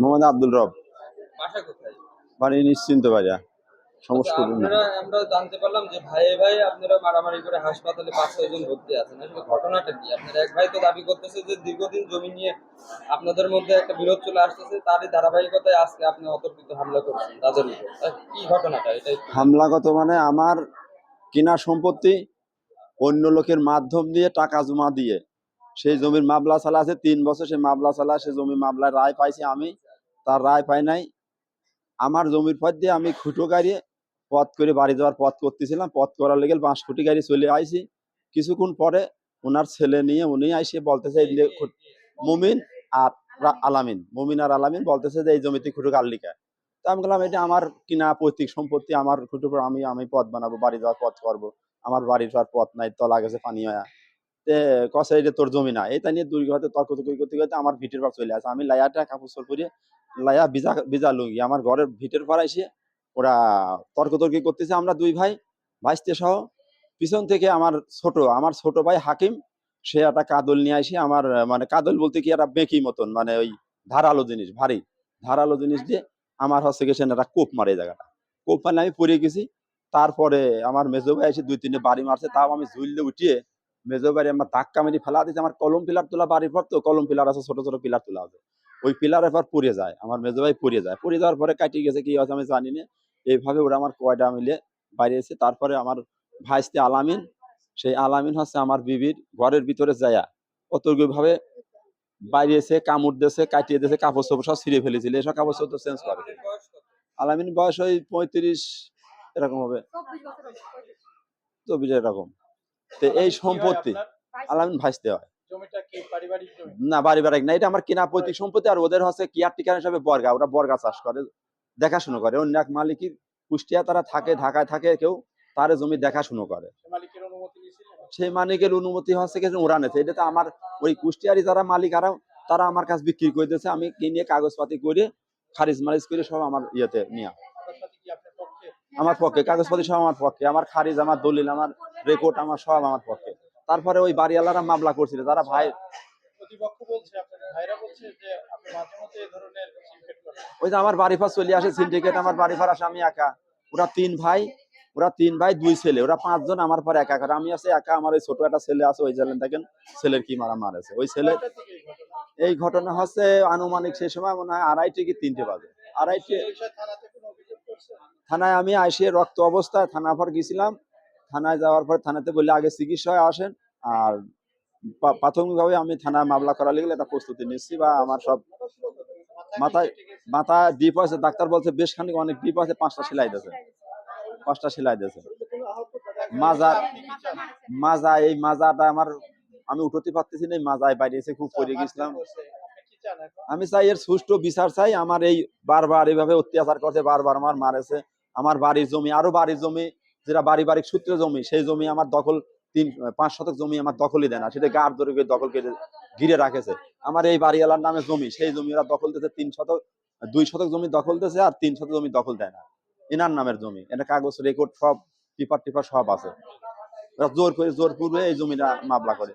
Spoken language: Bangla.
মোহাম্মদ আব্দুল রব। বাড়ি নিশ্চিন্ত বাজা সমস্ত আচ্ছা, আমরা জানতে পারলাম যে ভাইয়ে ভাই আপনারা মারামারি করে হাসপাতালে পাঁচ ভর্তি আছেন। আসলে ঘটনাটা কি? আপনার এক ভাই তো দাবি করতেছে যে দীর্ঘদিন জমি নিয়ে আপনাদের মধ্যে একটা বিরোধ চলে আসতেছে। তারই ধারাবাহিকতায় আজকে আপনি অতর্কিত হামলা করছেন। তাদের উপর। কি ঘটনাটা? এটাই হামলাগত মানে আমার কিনা সম্পত্তি অন্য লোকের মাধ্যম দিয়ে টাকা জমা দিয়ে সেই জমির মামলা চালা আছে, তিন বছর সেই মামলা চালা সে জমি মামলার রায় পাইছি আমি, তার রায় পাই নাই। আমার জমির পথ দিয়ে আমি খুঁটো গাড়িয়ে পথ করে বাড়ি যাওয়ার পথ করতেছিলাম, পথ করার লেগে পাঁচ খুঁটি গাড়ি চলে আইছি। কিছুক্ষণ পরে ওনার ছেলে নিয়ে উনি আইসে বলতেছে মুমিন আর আলামিন, মুমিন আর আলামিন বলতেছে যে, এই জমিতে খুঁটো গাড়লিকা তো আমি বললাম, এটা আমার কিনা পৈতৃক সম্পত্তি, আমার খুঁটো আমি আমি পথ বানাবো, বাড়ি যাওয়ার পথ করব। আমার বাড়ির যাওয়ার পথ নাই, তলা গেছে পানি হয়ে কসে তোর জমি না এটা নিয়ে দুই ঘরে তর্ক তর্ক করতে করতে আমার ভিটের পর চলে আসে। আমি লাইয়াটা কাপড় চোর করিয়ে লাইয়া ভিজা ভিজা লুঙ্গি। আমার ঘরের ভিটের পর এসে ওরা তর্ক তর্কি করতেছে। আমরা দুই ভাই, ভাইস্তে সহ পিছন থেকে আমার ছোট আমার ছোট ভাই হাকিম, সে একটা কাদল নিয়ে আসে। আমার মানে কাদল বলতে কি, একটা বেঁকি মতন মানে ওই ধারালো জিনিস, ভারী। ধারালো জিনিস দিয়ে আমার হচ্ছে গেছে একটা কোপ মারে জায়গাটা। কোপ মারলে আমি পড়ে গেছি। তারপরে আমার মেজো ভাই এসে দুই তিনটে বাড়ি মারছে। তাও আমি ঝুললে উঠিয়ে মেজো বাড়ি আমার ধাক্কা মেরে ফেলা দিয়েছে আমার কলম পিলার তোলা বাড়ির পর তো কলম পিলার আছে ছোট ছোট পিলার তোলা আছে। ওই পিলারের পর পড়ে যায় আমার মেজো ভাই পড়ে যায়। পড়ে যাওয়ার পরে কাটিয়ে গেছে কি হয়েছে আমি জানি না। এইভাবে ওরা আমার কয়টা মিলে বাইরে এসে তারপরে আমার ভাইস্তে আলামিন সেই আলামিন হচ্ছে আমার বিবির ঘরের ভিতরে যায়া অতর্ক ভাবে বাইরে এসে কামড় দিয়েছে কাটিয়ে দিয়েছে কাপড় চোপড় সব ছিঁড়ে ফেলেছিল। এসব কাপড় চোপড় তো চেঞ্জ করে। আলামিন বয়স ওই পঁয়ত্রিশ এরকম হবে। চব্বিশ এরকম। তো এই সম্পত্তি আলামিন ভাইস্তে হয়। জমিটা পারিবারিক না বাড়ি বাড়ি না এটা আমার কিনা পৈতৃক সম্পত্তি আর ওদের হচ্ছে কেয়ার টিকার হিসাবে বর্গা ওরা বর্গা চাষ করে দেখাশুনো করে। অন্য এক মালিকের কুষ্টিয়া তারা থাকে ঢাকায় থাকে কেউ তার জমি দেখাশুনো করে। সে মালিকের অনুমতি সেই মালিকের অনুমতি হচ্ছে কিছু ওরা নেছে। এটা তো আমার ওই কুষ্টিয়ারি যারা মালিক আর তারা আমার কাছে বিক্রি করে দিয়েছে আমি কিনে কাগজপাতি করে খারিজ মারিজ করে সব আমার ইয়েতে নিয়ে। কাগজপাতি পক্ষে? আমার পক্ষে কাগজপাতি সব আমার পক্ষে। আমার খারিজ আমার দলিল আমার রেকর্ড আমার সব আমার পক্ষে। তারপরে ওই বাড়িওয়ালারা মামলা করছিল তারা ভাই ওই যে আমার বাড়ি পাশ চলে আসে সিন্ডিকেট আমার বাড়ি পার আসে আমি একা। ওরা তিন ভাই ওরা তিন ভাই দুই ছেলে। ওরা পাঁচজন আমার পরে একা করে। আমি আছে একা আমার ওই ছোট একটা ছেলে আছে ওই জানেন দেখেন ছেলের কি মারা মারেছে। ওই ছেলে এই ঘটনা? হচ্ছে আনুমানিক সেই সময় মনে হয় আড়াইটে কি তিনটে বাজে। আড়াইটে থানায় আমি আসে রক্ত অবস্থায় থানা পর গেছিলাম। থানায় যাওয়ার পর থানাতে বললে আগে চিকিৎসায় আসেন আর প্রাথমিকভাবে আমি থানায় মামলা করা লাগলে একটা প্রস্তুতি নিচ্ছি বা আমার সব মাথায় মাথা ডিপ আছে। ডাক্তার বলছে, বেশ খানিক অনেক ডিপ আছে, পাঁচটা সেলাই দিয়েছে। পাঁচটা সেলাই দিয়েছে। মাজা মাজা, এই মাজাটা আমার আমি উঠতে পারতেছি না মাজায় বাইরে খুব পড়ে গেছিলাম। আমি চাই এর সুষ্ঠু বিচার চাই। আমার এই বারবার এইভাবে অত্যাচার করছে, বারবার আমার মারেছে। আমার বাড়ির জমি, আরও বাড়ির জমি যেটা পারিবারিক সূত্রে জমি, সেই জমি আমার দখল তিন, পাঁচ শতক জমি আমার দখলই দেয় না। সেটা গার ধরে দখল কেটে ঘিরে রাখেছে। আমার এই বাড়িওয়ালার নামে জমি, সেই জমি ওরা দখল দিতে তিন শতক, দুই শতক জমি দখল দিতেছে আর তিন শতক জমি দখল দেয় না। এনার নামের জমি এটা কাগজ রেকর্ড সব টিপার টিপার সব আছে। ওরা জোর করে, জোর পূর্বে এই জমিটা মামলা করে।